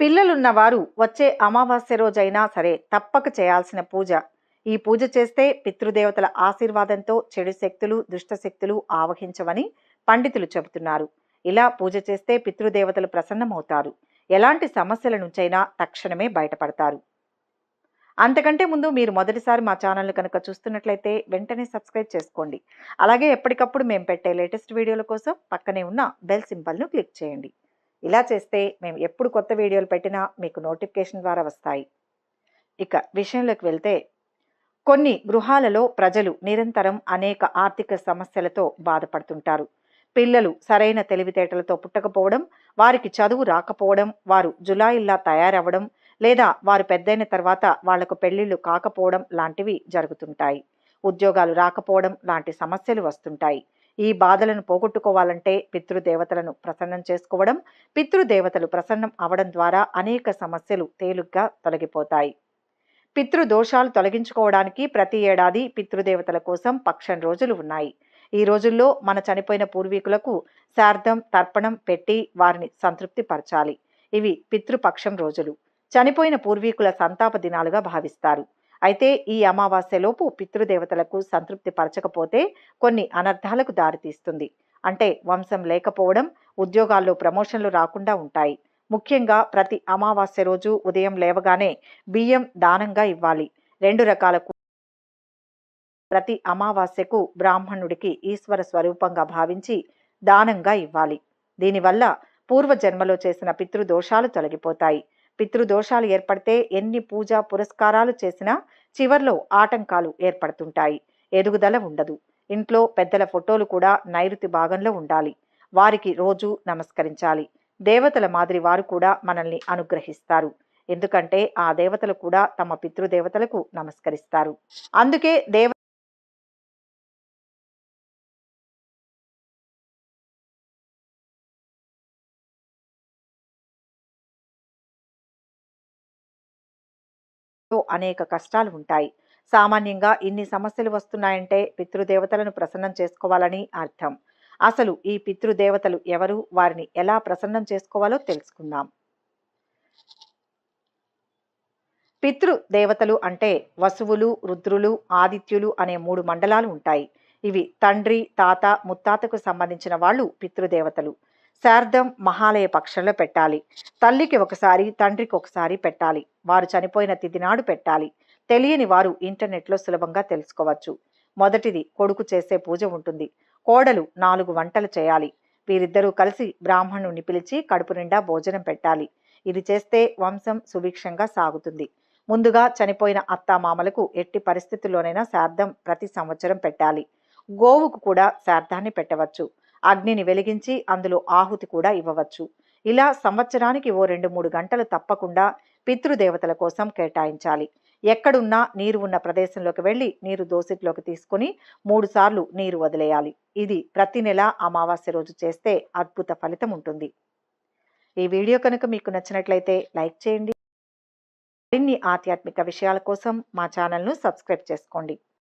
పిల్లలున్నవారు వచ్చే అమావాస్య రోజైనా సరే తప్పక చేయాల్సిన పూజ. ఈ పూజ చేస్తే పితృదేవతల ఆశీర్వాదంతో చెడు శక్తులు దుష్టశక్తులు ఆవహించవని పండితులు చెబుతున్నారు. ఇలా పూజ చేస్తే పితృదేవతలు ప్రసన్నమవుతారు. ఎలాంటి సమస్యల నుంచైనా తక్షణమే బయటపడతారు. అంతకంటే ముందు మీరు మొదటిసారి మా ఛానల్ కనుక చూస్తున్నట్లయితే వెంటనే సబ్స్క్రైబ్ చేసుకోండి. అలాగే ఎప్పటికప్పుడు మేము పెట్టే లేటెస్ట్ వీడియోల కోసం పక్కనే ఉన్న బెల్ సింబల్ను క్లిక్ చేయండి. ఇలా చేస్తే మేము ఎప్పుడు కొత్త వీడియోలు పెట్టినా మీకు నోటిఫికేషన్ ద్వారా వస్తాయి. ఇక విషయంలోకి వెళ్తే కొన్ని గృహాలలో ప్రజలు నిరంతరం అనేక ఆర్థిక సమస్యలతో బాధపడుతుంటారు. పిల్లలు సరైన తెలివితేటలతో పుట్టకపోవడం వారికి చదువు రాకపోవడం వారు జులాయిల్లా తయారవ్వడం లేదా వారు పెద్దయిన తర్వాత వాళ్ళకు పెళ్ళిళ్ళు కాకపోవడం లాంటివి జరుగుతుంటాయి. ఉద్యోగాలు రాకపోవడం లాంటి సమస్యలు వస్తుంటాయి. ఈ బాధలను పోగొట్టుకోవాలంటే పితృదేవతలను ప్రసన్నం చేసుకోవడం పితృదేవతలు ప్రసన్నం అవడం ద్వారా అనేక సమస్యలు తేలిగ్గా తొలగిపోతాయి. పితృదోషాలు తొలగించుకోవడానికి ప్రతి ఏడాది పితృదేవతల కోసం పక్షం రోజులు ఉన్నాయి. ఈ రోజుల్లో మన చనిపోయిన పూర్వీకులకు శార్థం తర్పణం పెట్టి వారిని సంతృప్తి పరచాలి ఇవి పితృపక్షం రోజులు. చనిపోయిన పూర్వీకుల సంతాప దినాలుగా భావిస్తారు. అయితే ఈ అమావాస్యలోపు పితృదేవతలకు సంతృప్తి పరచకపోతే కొన్ని అనర్థాలకు దారితీస్తుంది అంటే వంశం లేకపోవడం ఉద్యోగాల్లో ప్రమోషన్లు రాకుండా ఉంటాయి. ముఖ్యంగా ప్రతి అమావాస్య రోజు ఉదయం లేవగానే బియ్యం దానంగా ఇవ్వాలి. రెండు రకాల ప్రతి అమావాస్యకు బ్రాహ్మణుడికి ఈశ్వర స్వరూపంగా భావించి దానంగా ఇవ్వాలి. దీనివల్ల పూర్వజన్మలో చేసిన పితృదోషాలు తొలగిపోతాయి. పితృదోషాలు ఏర్పడితే ఎన్ని పూజా పురస్కారాలు చేసినా చివర్లో ఆటంకాలు ఏర్పడుతుంటాయి. ఎదుగుదల ఉండదు. ఇంట్లో పెద్దల ఫోటోలు కూడా నైరుతి భాగంలో ఉండాలి. వారికి రోజు నమస్కరించాలి. దేవతల మాదిరి వారు కూడా మనల్ని అనుగ్రహిస్తారు. ఎందుకంటే ఆ దేవతలు కూడా తమ పితృదేవతలకు నమస్కరిస్తారు. అందుకే దేవ అనేక కష్టాలు ఉంటాయి సామాన్యంగా ఇన్ని సమస్యలు వస్తున్నాయంటే పితృదేవతలను ప్రసన్నం చేసుకోవాలని అర్థం. అసలు ఈ పితృదేవతలు ఎవరు? వారిని ఎలా ప్రసన్నం చేసుకోవాలో తెలుసుకుందాం. పితృ దేవతలు అంటే వసువులు రుద్రులు ఆదిత్యులు అనే మూడు మండలాలు ఉంటాయి. ఇవి తండ్రి తాత ముత్తాతకు సంబంధించిన వాళ్ళు పితృదేవతలు. శార్థం మహాలయ పక్షంలో పెట్టాలి. తల్లికి ఒకసారి తండ్రికి ఒకసారి పెట్టాలి. వారు చనిపోయిన తిథి నాడు పెట్టాలి. తెలియని వారు ఇంటర్నెట్లో సులభంగా తెలుసుకోవచ్చు. మొదటిది కొడుకు చేసే పూజ ఉంటుంది. కోడలు నాలుగు వంటలు చేయాలి. వీరిద్దరూ కలిసి బ్రాహ్మణుని పిలిచి కడుపు నిండా భోజనం పెట్టాలి. ఇది చేస్తే వంశం సుభిక్షంగా సాగుతుంది. ముందుగా చనిపోయిన అత్తామామలకు ఎట్టి పరిస్థితుల్లోనైనా శార్థం ప్రతి సంవత్సరం పెట్టాలి. గోవుకు కూడా శార్థాన్ని పెట్టవచ్చు. అగ్నిని వెలిగించి అందులో ఆహుతి కూడా ఇవ్వవచ్చు. ఇలా సంవత్సరానికి ఓ రెండు మూడు గంటలు తప్పకుండా పితృదేవతల కోసం కేటాయించాలి. ఎక్కడున్నా నీరు ఉన్న ప్రదేశంలోకి వెళ్ళి నీరు దోసిట్లోకి తీసుకుని మూడుసార్లు నీరు వదిలేయాలి. ఇది ప్రతి నెల అమావాస్య రోజు చేస్తే అద్భుత ఫలితం ఉంటుంది. ఈ వీడియో కనుక మీకు నచ్చినట్లయితే లైక్ చేయండి. మరిన్ని ఆధ్యాత్మిక విషయాల కోసం మా ఛానల్ను సబ్స్క్రైబ్ చేసుకోండి.